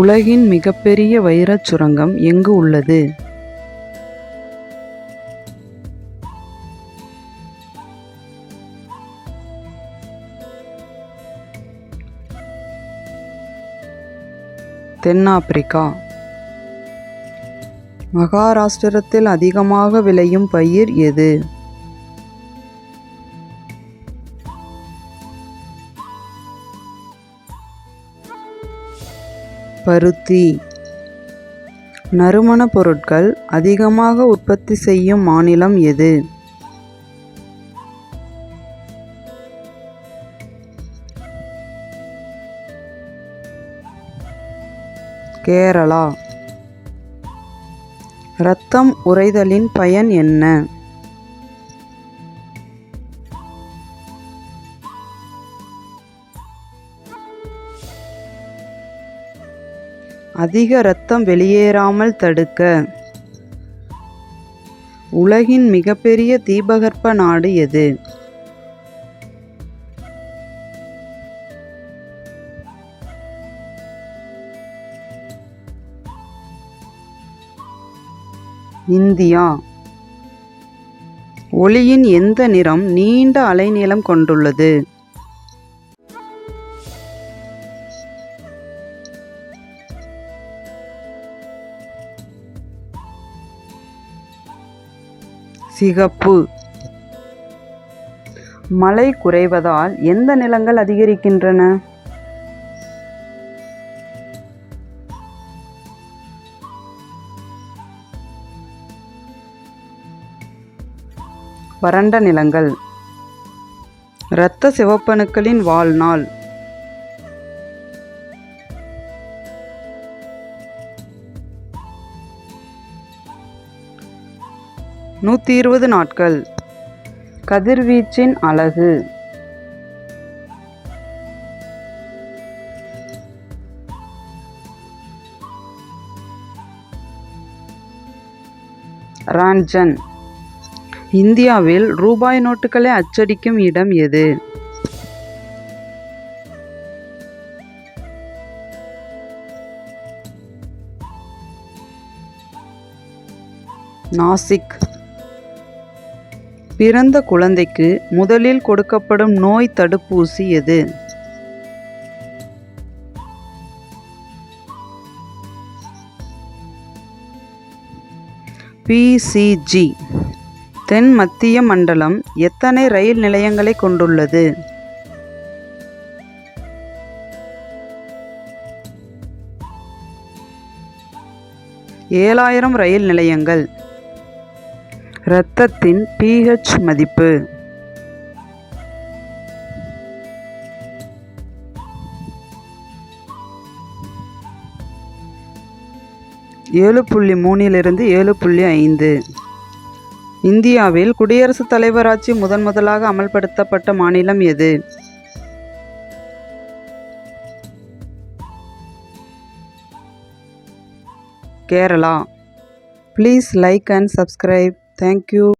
உலகின் மிகப்பெரிய வைரச் சுரங்கம் எங்கு உள்ளது? தென்னாப்பிரிக்கா. மகாராஷ்டிரத்தில் அதிகமாக விளையும் பயிர் எது? பருத்தி. நறுமணப் பொருட்கள் அதிகமாக உற்பத்தி செய்யும் மாநிலம் எது? கேரளா. இரத்தம் உறைதலின் பயன் என்ன? அதிக இரத்தம் வெளியேறாமல் தடுக்க. உலகின் மிகப்பெரிய தீபகற்ப நாடு எது? இந்தியா. ஒளியின் எந்த நிறம் நீண்ட அலைநீளம் கொண்டுள்ளது? சிகப்பு. மழை குறைவதால் எந்த நிலங்கள் அதிகரிக்கின்றன? வறண்ட நிலங்கள். இரத்த சிவப்பணுக்களின் வாழ்நாள். நூற்றி இருபது நாட்கள். கதிர்வீச்சின் அழகு. ரான்ஜன் இந்தியாவில் ரூபாய் நோட்டுகளை அச்சடிக்கும் இடம் எது? நாசிக் பிறந்த குழந்தைக்கு முதலில் கொடுக்கப்படும் நோய் தடுப்பூசி எது? பிசிஜி தென் மத்திய மண்டலம் எத்தனை ரயில் நிலையங்களை கொண்டுள்ளது? ஏழாயிரம் ரயில் நிலையங்கள். இரத்தத்தின் பிஹெச் மதிப்பு. ஏழு புள்ளி மூணிலிருந்து ஏழு புள்ளி ஐந்து. இந்தியாவில் குடியரசுத் தலைவர் ஆட்சி முதன் முதலாக அமல்படுத்தப்பட்ட மாநிலம் எது? Kerala. Please like and subscribe thank you.